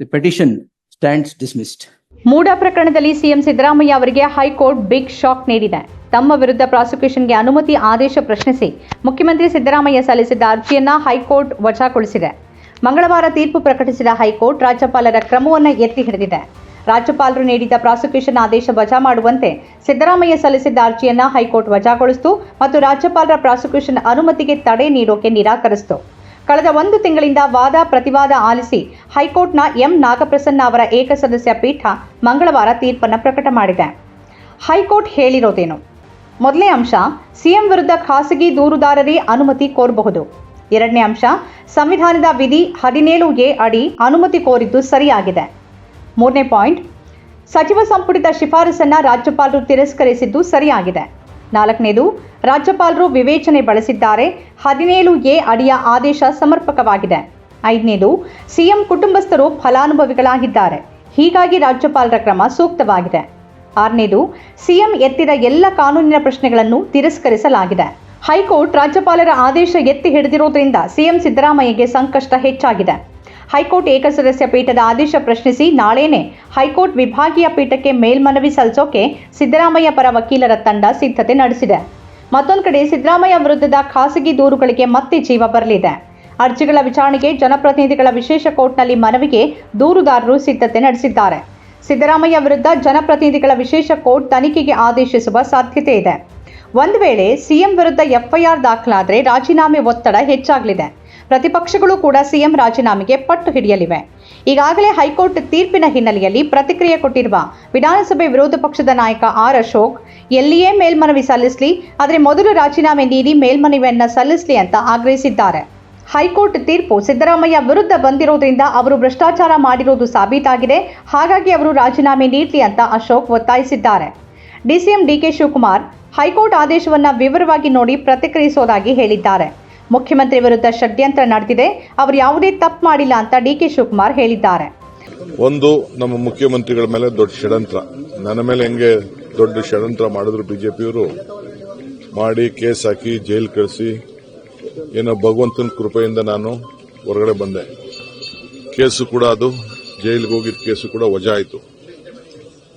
The petition stands dismissed. ಮೂಡ ಪ್ರಕರಣದಲ್ಲಿ CM Siddaramaiah ಅವರಿಗೆ high court big shock ನೀಡಿದೆ. ತಮ್ಮ ವಿರುದ್ಧ ಪ್ರಾಸಿಕ್ಯೂಷನ್ಗೆ ಅನುಮತಿ ಆದೇಶ ಪ್ರಶ್ನಿಸಿ ಮುಖ್ಯಮಂತ್ರಿ ಸಿದ್ದರಾಮಯ್ಯ ಸಲ್ಲಿಸಿದ್ದ ಅರ್ಜಿಯನ್ನ ಹೈಕೋರ್ಟ್ ವಜಾಗೊಳಿಸಿದೆ. ಮಂಗಳವಾರ ತೀರ್ಪು ಪ್ರಕಟಿಸಿದ ಹೈಕೋರ್ಟ್ ರಾಜ್ಯಪಾಲರ ಕ್ರಮವನ್ನು ಎತ್ತಿ ಹಿಡಿದಿದೆ. ರಾಜ್ಯಪಾಲರು ನೀಡಿದ್ದ ಪ್ರಾಸಿಕ್ಯೂಷನ್ ಆದೇಶ ವಜಾ ಮಾಡುವಂತೆ ಸಿದ್ದರಾಮಯ್ಯ ಸಲ್ಲಿಸಿದ್ದ ಅರ್ಜಿಯನ್ನ ಹೈಕೋರ್ಟ್ ವಜಾಗೊಳಿಸಿತು ಮತ್ತು ರಾಜ್ಯಪಾಲರ ಪ್ರಾಸಿಕ್ಯೂಷನ್ ಅನುಮತಿಗೆ ತಡೆ ನೀಡೋಕೆ ನಿರಾಕರಿಸಿತು. ಕಳೆದ ಒಂದು ತಿಂಗಳಿಂದ ವಾದ ಪ್ರತಿವಾದ ಆಲಿಸಿ ಹೈಕೋರ್ಟ್ನ ಎಂ ನಾಗಪ್ರಸನ್ನ ಅವರ ಏಕಸದಸ್ಯ ಪೀಠ ಮಂಗಳವಾರ ತೀರ್ಪನ್ನು ಪ್ರಕಟ ಮಾಡಿದೆ. ಹೈಕೋರ್ಟ್ ಹೇಳಿರೋದೇನು? ಮೊದಲನೇ ಅಂಶ, ಸಿಎಂ ವಿರುದ್ಧ ಖಾಸಗಿ ದೂರುದಾರರೇ ಅನುಮತಿ ಕೋರಬಹುದು. ಎರಡನೇ ಅಂಶ, ಸಂವಿಧಾನದ ವಿಧಿ ಹದಿನೇಳು ಎ ಅಡಿ ಅನುಮತಿ ಕೋರಿದ್ದು ಸರಿಯಾಗಿದೆ. ಮೂರನೇ ಪಾಯಿಂಟ್, ಸಚಿವ ಸಂಪುಟದ ಶಿಫಾರಸನ್ನ ರಾಜ್ಯಪಾಲರು ತಿರಸ್ಕರಿಸಿದ್ದು ಸರಿಯಾಗಿದೆ. ನಾಲ್ಕನೇದು, ರಾಜ್ಯಪಾಲರು ವಿವೇಚನೆ ಬಳಸಿದ್ದಾರೆ. ಹದಿನೇಳು ಎ ಅಡಿಯ ಆದೇಶ ಸಮರ್ಪಕವಾಗಿದೆ. ಐದನೇದು, ಸಿಎಂ ಕುಟುಂಬಸ್ಥರು ಫಲಾನುಭವಿಗಳಾಗಿದ್ದಾರೆ. ಹೀಗಾಗಿ ರಾಜ್ಯಪಾಲರ ಕ್ರಮ ಸೂಕ್ತವಾಗಿದೆ. ಆರನೇದು, ಸಿಎಂ ಎತ್ತಿದ ಎಲ್ಲ ಕಾನೂನಿನ ಪ್ರಶ್ನೆಗಳನ್ನು ತಿರಸ್ಕರಿಸಲಾಗಿದೆ. ಹೈಕೋರ್ಟ್ ರಾಜ್ಯಪಾಲರ ಆದೇಶ ಎತ್ತಿ ಹಿಡಿದಿರುವುದರಿಂದ ಸಿಎಂ ಸಿದ್ದರಾಮಯ್ಯಗೆ ಸಂಕಷ್ಟ ಹೆಚ್ಚಾಗಿದೆ. ಹೈಕೋರ್ಟ್ ಏಕಸದಸ್ಯ ಪೀಠದ ಆದೇಶ ಪ್ರಶ್ನಿಸಿ ನಾಳೆನೇ ಹೈಕೋರ್ಟ್ ವಿಭಾಗೀಯ ಪೀಠಕ್ಕೆ ಮೇಲ್ಮನವಿ ಸಲ್ಲಿಸೋಕೆ ಸಿದ್ದರಾಮಯ್ಯ ಪರ ವಕೀಲರ ತಂಡ ಸಿದ್ಧತೆ ನಡೆಸಿದೆ. ಮತ್ತೊಂದು ಕಡೆ ಸಿದ್ದರಾಮಯ್ಯ ವಿರುದ್ಧದ ಖಾಸಗಿ ದೂರುಗಳಿಗೆ ಮತ್ತೆ ಜೀವ ಬರಲಿದೆ. ಅರ್ಜಿಗಳ ವಿಚಾರಣೆಗೆ ಜನಪ್ರತಿನಿಧಿಗಳ ವಿಶೇಷ ಕೋರ್ಟ್ನಲ್ಲಿ ಮನವಿಗೆ ದೂರುದಾರರು ಸಿದ್ಧತೆ ನಡೆಸಿದ್ದಾರೆ. ಸಿದ್ದರಾಮಯ್ಯ ವಿರುದ್ಧ ಜನಪ್ರತಿನಿಧಿಗಳ ವಿಶೇಷ ಕೋರ್ಟ್ ತನಿಖೆಗೆ ಆದೇಶಿಸುವ ಸಾಧ್ಯತೆ ಇದೆ. ಒಂದು ವೇಳೆ ಸಿಎಂ ವಿರುದ್ಧ ಎಫ್ಐಆರ್ ದಾಖಲಾದರೆ ರಾಜೀನಾಮೆ ಒತ್ತಡ ಹೆಚ್ಚಾಗಲಿದೆ. ಪ್ರತಿಪಕ್ಷಗಳು ಕೂಡ ಸಿಎಂ ರಾಜೀನಾಮೆಗೆ ಪಟ್ಟು ಹಿಡಿಯಲಿವೆ. ಈಗಾಗಲೇ ಹೈಕೋರ್ಟ್ ತೀರ್ಪಿನ ಹಿನ್ನೆಲೆಯಲ್ಲಿ ಪ್ರತಿಕ್ರಿಯೆ ಕೊಟ್ಟಿರುವ ವಿಧಾನಸಭೆ ವಿರೋಧ ಪಕ್ಷದ ನಾಯಕ ಆರ್ ಅಶೋಕ್, ಎಲ್ಲಿಯೇ ಮೇಲ್ಮನವಿ ಸಲ್ಲಿಸಲಿ, ಆದರೆ ಮೊದಲು ರಾಜೀನಾಮೆ ನೀಡಿ ಮೇಲ್ಮನವಿಯನ್ನು ಸಲ್ಲಿಸಲಿ ಅಂತ ಆಗ್ರಹಿಸಿದ್ದಾರೆ. ಹೈಕೋರ್ಟ್ ತೀರ್ಪು ಸಿದ್ದರಾಮಯ್ಯ ವಿರುದ್ಧ ಬಂದಿರೋದ್ರಿಂದ ಅವರು ಭ್ರಷ್ಟಾಚಾರ ಮಾಡಿರೋದು ಸಾಬೀತಾಗಿದೆ, ಹಾಗಾಗಿ ಅವರು ರಾಜೀನಾಮೆ ನೀಡಲಿ ಅಂತ ಅಶೋಕ್ ಒತ್ತಾಯಿಸಿದ್ದಾರೆ. ಡಿಸಿಎಂ ಡಿಕೆ ಶಿವಕುಮಾರ್, ಹೈಕೋರ್ಟ್ ಆದೇಶವನ್ನು ವಿವರವಾಗಿ ನೋಡಿ ಪ್ರತಿಕ್ರಿಯಿಸೋದಾಗಿ ಹೇಳಿದ್ದಾರೆ. ಮುಖ್ಯಮಂತ್ರಿ ವಿರುದ್ಧ ಷಡ್ಯಂತ್ರ ನಡೆದಿದೆ. ಅವರು ಯಾವುದೇ ತಪ್ಪು ಮಾಡಿಲ್ಲ ಅಂತ ಡಿಕೆ ಶಿವಕುಮಾರ್ ಹೇಳಿದ್ದಾರೆ. ಒಂದು, ನಮ್ಮ ಮುಖ್ಯಮಂತ್ರಿಗಳ ಮೇಲೆ ದೊಡ್ಡ ಷಡ್ಯಂತ್ರ. ನನ್ನ ಮೇಲೆ ಹೆಂಗೆ ದೊಡ್ಡ ಷಡ್ಯಂತ್ರ ಮಾಡಿದ್ರು ಬಿಜೆಪಿಯವರು ಮಾಡಿ ಕೇಸ್ ಹಾಕಿ ಜೈಲ್ ಕಳಿಸಿ. ಏನೋ ಭಗವಂತನ ಕೃಪೆಯಿಂದ ನಾನು ಹೊರಗಡೆ ಬಂದೆ. ಕೇಸು ಕೂಡ ಅದು, ಜೈಲಿಗೆ ಹೋಗಿದ್ದ ಕೇಸು ಕೂಡ ವಜಾ ಆಯಿತು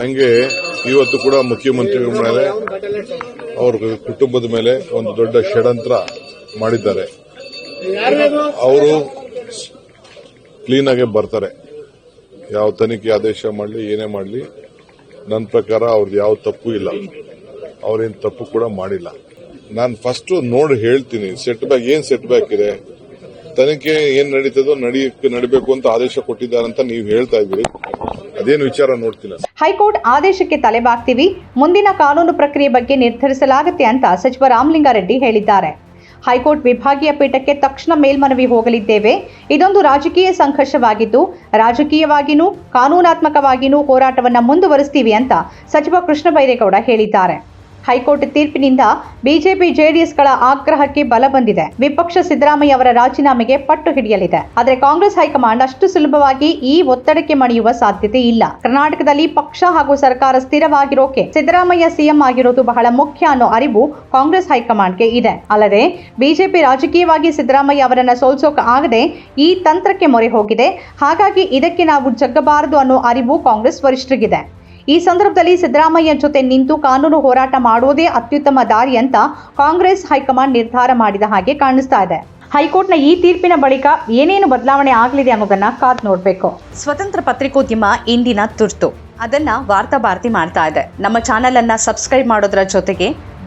ಹಂಗೆ ಇವತ್ತು ಕೂಡ ಮುಖ್ಯಮಂತ್ರಿಗಳ ಮೇಲೆ, ಅವ್ರ ಕುಟುಂಬದ ಮೇಲೆ ಒಂದು ದೊಡ್ಡ ಷಡ್ಯಂತ್ರ. ಮಾಡಿದ್ದಾರೆ. ಅವರು ಕ್ಲೀನಾಗೆ ಬರ್ತಾರೆ. ಯಾವ ತನಿಖೆ ಆದೇಶ ಮಾಡಲಿ ಏನೇ ಮಾಡಲಿ ನನ್ನ ಪ್ರಕಾರ ಅವ್ರದ್ದು ಯಾವ ತಪ್ಪು ಇಲ್ಲ. ಅವ್ರೇನು ತಪ್ಪು ಕೂಡ ಮಾಡಿಲ್ಲ. ನಾನು ಫಸ್ಟ್ ನೋಡಿ ಹೇಳ್ತೀನಿ ಸೆಟ್ ಬ್ಯಾಕ್ ಏನ್ ಸೆಟ್ ಬ್ಯಾಕ್ ಇದೆ? ತನಿಖೆ ಏನ್ ನಡೀತದೋ ನಡೀಕ್ಕೆ ನಡಿಬೇಕು ಅಂತ ಆದೇಶ ಕೊಟ್ಟಿದ್ದಾರೆ ಅಂತ ನೀವು ಹೇಳ್ತಾ ಇದ್ದೀರಿ. ಅದೇನು ವಿಚಾರ ನೋಡ್ತೀನಿ. ಹೈಕೋರ್ಟ್ ಆದೇಶಕ್ಕೆ ತಲೆಬಾಗ್ತೀವಿ. ಮುಂದಿನ ಕಾನೂನು ಪ್ರಕ್ರಿಯೆ ಬಗ್ಗೆ ನಿರ್ಧರಿಸಲಾಗುತ್ತೆ ಅಂತ ಸಚಿವ ರಾಮಲಿಂಗಾರೆಡ್ಡಿ ಹೇಳಿದ್ದಾರೆ. ಹೈಕೋರ್ಟ್ ವಿಭಾಗೀಯ ಪೀಠಕ್ಕೆ ತಕ್ಷಣ ಮೇಲ್ಮನವಿ ಹೋಗಲಿದ್ದೇವೆ. ಇದೊಂದು ರಾಜಕೀಯ ಸಂಘರ್ಷವಾಗಿದ್ದು ರಾಜಕೀಯವಾಗಿಯೂ ಕಾನೂನಾತ್ಮಕವಾಗಿಯೂ ಹೋರಾಟವನ್ನು ಮುಂದುವರಿಸ್ತೀವಿ ಅಂತ ಸಚಿವ ಕೃಷ್ಣ ಬೈರೇಗೌಡ ಹೇಳಿದ್ದಾರೆ. ಹೈಕೋರ್ಟ್ ತೀರ್ಪಿನಿಂದ ಬಿಜೆಪಿ ಜೆಡಿಎಸ್ಗಳ ಆಗ್ರಹಕ್ಕೆ ಬಲ ಬಂದಿದೆ. ವಿಪಕ್ಷ ಸಿದ್ದರಾಮಯ್ಯ ಅವರ ರಾಜೀನಾಮೆಗೆ ಪಟ್ಟು ಹಿಡಿಯಲಿದೆ. ಆದರೆ ಕಾಂಗ್ರೆಸ್ ಹೈಕಮಾಂಡ್ ಅಷ್ಟು ಸುಲಭವಾಗಿ ಈ ಒತ್ತಡಕ್ಕೆ ಮಣಿಯುವ ಸಾಧ್ಯತೆ ಇಲ್ಲ. ಕರ್ನಾಟಕದಲ್ಲಿ ಪಕ್ಷ ಹಾಗೂ ಸರ್ಕಾರ ಸ್ಥಿರವಾಗಿರೋಕೆ ಸಿದ್ದರಾಮಯ್ಯ ಸಿಎಂ ಆಗಿರೋದು ಬಹಳ ಮುಖ್ಯ ಅನ್ನೋ ಅರಿವು ಕಾಂಗ್ರೆಸ್ ಹೈಕಮಾಂಡ್ಗೆ ಇದೆ. ಅಲ್ಲದೆ ಬಿಜೆಪಿ ರಾಜಕೀಯವಾಗಿ ಸಿದ್ದರಾಮಯ್ಯ ಅವರನ್ನ ಸೋಲ್ಸೋಕೆ ಆಗದೆ ಈ ತಂತ್ರಕ್ಕೆ ಮೊರೆ ಹೋಗಿದೆ. ಹಾಗಾಗಿ ಇದಕ್ಕೆ ನಾವು ಜಗ್ಗಬಾರದು ಅನ್ನೋ ಅರಿವು ಕಾಂಗ್ರೆಸ್ ವರಿಷ್ಠರಿಗಿದೆ. ಈ ಸಂದರ್ಭದಲ್ಲಿ ಸಿದ್ದರಾಮಯ್ಯ ಜೊತೆ ನಿಂತು ಕಾನೂನು ಹೋರಾಟ ಮಾಡುವುದೇ ಅತ್ಯುತ್ತಮ ದಾರಿ ಅಂತ ಕಾಂಗ್ರೆಸ್ ಹೈಕಮಾಂಡ್ ನಿರ್ಧಾರ ಮಾಡಿದ ಹಾಗೆ ಕಾಣಿಸ್ತಾ ಇದೆ. ಹೈಕೋರ್ಟ್ನ ಈ ತೀರ್ಪಿನ ಬಳಿಕ ಏನೇನು ಬದಲಾವಣೆ ಆಗಲಿದೆ ಅನ್ನೋದನ್ನ ಕಾದ್ ನೋಡಬೇಕು. ಸ್ವತಂತ್ರ ಪತ್ರಿಕೋದ್ಯಮ ಇಂದಿನ ತುರ್ತು. ಅದನ್ನ ವಾರ್ತಾ ಭಾರತಿ ಮಾಡ್ತಾ ಇದೆ. ನಮ್ಮ ಚಾನೆಲ್ ಅನ್ನ ಸಬ್ಸ್ಕ್ರೈಬ್ ಮಾಡೋದ್ರ ಜೊತೆಗೆ